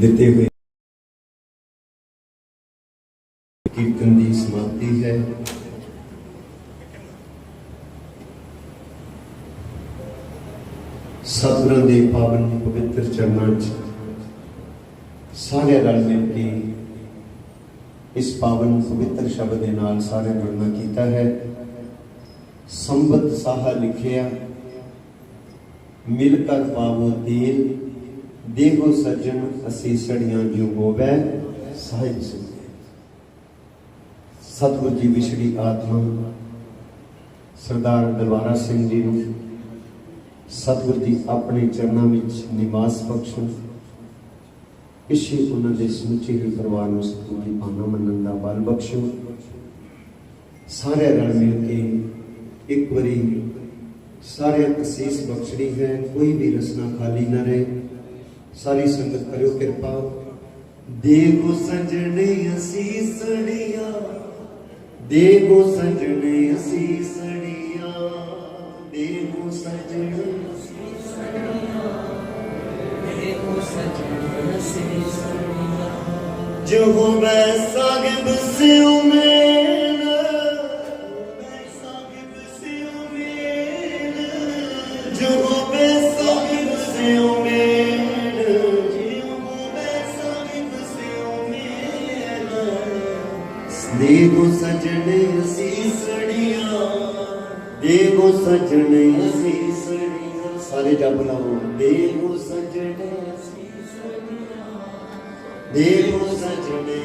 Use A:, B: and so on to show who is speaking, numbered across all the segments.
A: ਦਿੱਤੇ ਹੋਏ ਕੀਰਤਨ ਦੀ ਸਮਾਪਤੀ ਹੈ। ਸਤਿਗੁਰਾਂ ਦੇ ਪਾਵਨ ਪਵਿੱਤਰ ਚਰਨਾਂ 'ਚ ਸਾਰੇ ਰਲ ਮਿਲ ਕੇ ਇਸ ਪਾਵਨ ਪਵਿੱਤਰ ਸ਼ਬਦ ਦੇ ਨਾਲ ਸਾਰੇ ਜੁੜਨਾ ਕੀਤਾ ਹੈ। ਸੰਬਤ ਸਾਹਾ ਲਿਖਿਆ ਮਿਲ ਕਰ ਪਾਵੋ ਤੇਲ ਦੇਹੋ ਸੱਜਣ ਅਸੀਸੜੀਆਂ ਜਿਉ ਹੋਵੇ ਸਾਹਿਬ ਸਿੰਘ ਸਤਿਗੁਰ ਜੀ ਵਿਛੜੀ ਆਤਮਾ, ਸਰਦਾਰ ਦਰਬਾਰਾ ਸਿੰਘ ਜੀ ਨੂੰ, ਸਤਿਗੁਰ ਜੀ ਆਪਣੇ ਚਰਨਾਂ ਵਿੱਚ ਨਿਵਾਸ ਬਖਸ਼ਣ ਇਸੇ ਉਹਨਾਂ ਦੇ ਸਮੁੱਚੇ ਹੀ ਪਰਿਵਾਰ ਨੂੰ ਸਤਿਗੁਰ ਜੀ ਭਾਵਨਾ ਮੰਨਣ ਦਾ ਬਲ ਬਖਸ਼ੋ। ਸਾਰੇ ਰਲ ਮਿਲ ਕੇ ਇੱਕ ਵਾਰੀ ਸਾਰੇ ਅਸੀਸ ਬਖਸ਼ਣੀ ਹੈ, ਕੋਈ ਵੀ ਰਸਨਾ ਖਾਲੀ ਨਾ ਰਹੇ। ਸਾਰੀ ਸੰਗਤ ਕਰਿਓ ਕਿਰਪਾ। ਦੇਵੋ ਸਜਣੇ ਅਸੀਸੜੀਆਂ ਦੇਵੋ ਸਜਣੇ ਅਸੀਸੜੀਆਂ ਦੇਵੋ ਸਜਣੇ ਜੋ ਹੋਵੇ ਸਾਹਿਬ ਸਿਉ ਮੇਲ। ਸਾਹਿਬ ਸਿਉ ਮੇਲ। ਜੋ ਹੋਵੇ ਸਾਹਿਬ ਸਿਉ ਦੇਵੋ ਸਜਣੇ ਅਸੀਸੜੀਆਂ ਦੇਵੋ ਸਜਣੇ ਅਸੀਸੜੀਆਂ ਸਾਰੇ ਜਪ ਲਾਓ। ਦੇਵੋ ਸਜਣੇ ਦੇਵੋ ਸਜਣੇ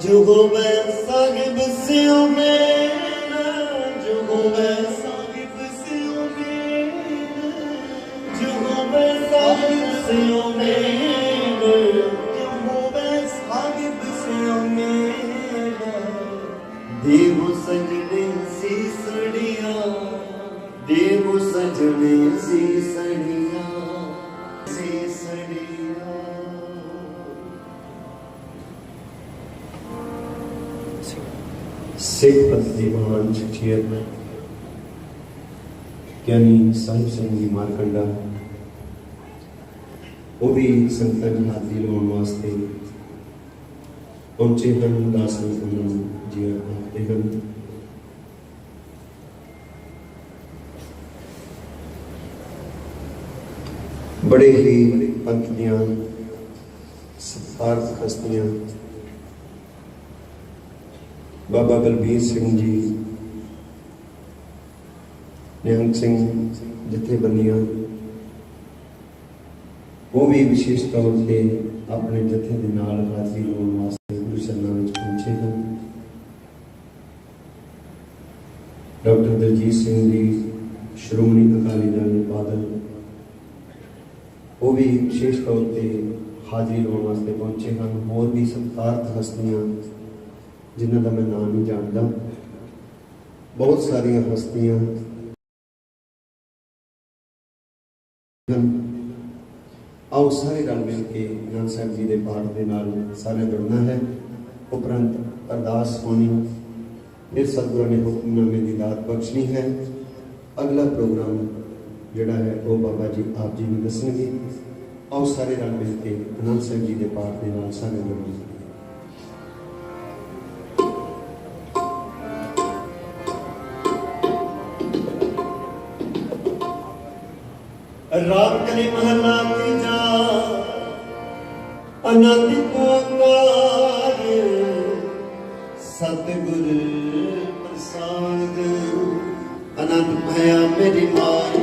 A: ਜੁਗੋ ਮੈਂ ਸਾਹਿਬ ਸਿਉ ਮੇਲ। ਜੁਗੋ ਮੈਂ ਸਾਹਿਬ ਸਿਉ ਮੇਲ। ਜੁਗੋ ਮੈਂ ਸਾਹਿਬ ਸਿਉ ਮੇਲ। ਸਿੱਖ ਪੰਥ ਦੇ ਮਹਾਨ ਸ਼ਖਸੀਅਤ ਗਿਆਨੀ ਸੰਤ ਸਿੰਘ ਜੀ ਮਾਰਕੰਡਾ। ਉਹ ਵੀ ਸੰਤਾਂ ਦੀ ਹਾਜ਼ਰੀ ਲਾਉਣ ਵਾਸਤੇ ਪਹੁੰਚੇ ਹਨ ਦਾਸ ਨੂੰ ਉਹਨਾਂ ਨੂੰ ਜੀ ਆਖਦੇ ਹਨ। ਬੜੇ ਹੀ ਪੰਥ ਦੀਆਂ ਸਤਿਕਾਰਤ ਹਸਤੀਆਂ ਬਾਬਾ ਬਲਬੀਰ ਸਿੰਘ ਜੀ, ਨਿਹੰਗ ਸਿੰਘ ਜਥੇਬੰਦੀਆਂ, ਉਹ ਵੀ ਵਿਸ਼ੇਸ਼ ਤੌਰ ਤੇ ਆਪਣੇ ਜਥੇ ਦੇ ਨਾਲ ਹਾਜ਼ਰੀ ਲਾਉਣ ਵਾਸਤੇ ਗੁਰੂ ਸ਼ਰਨਾਂ ਵਿੱਚ ਪਹੁੰਚੇ ਹਨ। ਡਾਕਟਰ ਦਲਜੀਤ ਸਿੰਘ ਜੀ, ਸ਼੍ਰੋਮਣੀ ਅਕਾਲੀ ਦਲ ਦੇ ਬਾਦਲ, ਉਹ ਵੀ ਵਿਸ਼ੇਸ਼ ਤੌਰ ਤੇ ਹਾਜ਼ਰੀ ਲਾਉਣ ਵਾਸਤੇ ਪਹੁੰਚੇ ਹਨ। ਹੋਰ ਵੀ ਸਤਿਕਾਰਤ ਹਸਤੀਆਂ ਜਿਨ੍ਹਾਂ ਦਾ ਮੈਂ ਨਾਮ ਨਹੀਂ ਜਾਣਦਾ। ਬਹੁਤ ਸਾਰੀਆਂ ਹਸਤੀਆਂ ਹਨ। ਆਓ ਸਾਰੇ ਰਲ ਮਿਲ ਕੇ ਗ੍ਰੰਥ ਸਾਹਿਬ ਜੀ ਦੇ ਪਾਠ ਦੇ ਨਾਲ ਸਾਰੇ ਜੁੜਨਾ ਹੈ। ਉਪਰੰਤ ਅਰਦਾਸ ਹੋਣੀ। ਫਿਰ ਸਤਿਗੁਰਾਂ ਨੇ ਹੁਕਮਨਾਮੇ ਦੀ ਦਾਤ ਬਖਸ਼ਣੀ ਹੈ। ਅਗਲਾ ਪ੍ਰੋਗਰਾਮ ਜਿਹੜਾ ਹੈ ਉਹ ਬਾਬਾ ਜੀ ਆਪ ਜੀ ਨੂੰ ਦੱਸਣਗੇ। ਆਓ ਸਾਰੇ ਰਲ ਮਿਲ ਕੇ ਅਨੰਦ ਸਾਹਿਬ ਜੀ ਦੇ ਪਾਠ ਦੇ ਨਾਲ ਸਾਰੇ ਜੁੜੀਏ ਰਾਮ ਕਲੀ ਮਹਲਾ ਤੀਜਾ ਅਨੰਦ ਓੰਕਾਰ ਸਤਿਗੁਰ ਪ੍ਰਸਾਦ ਅਨੰਦ ਭਇਆ ਮੇਰੀ ਮਾਂ।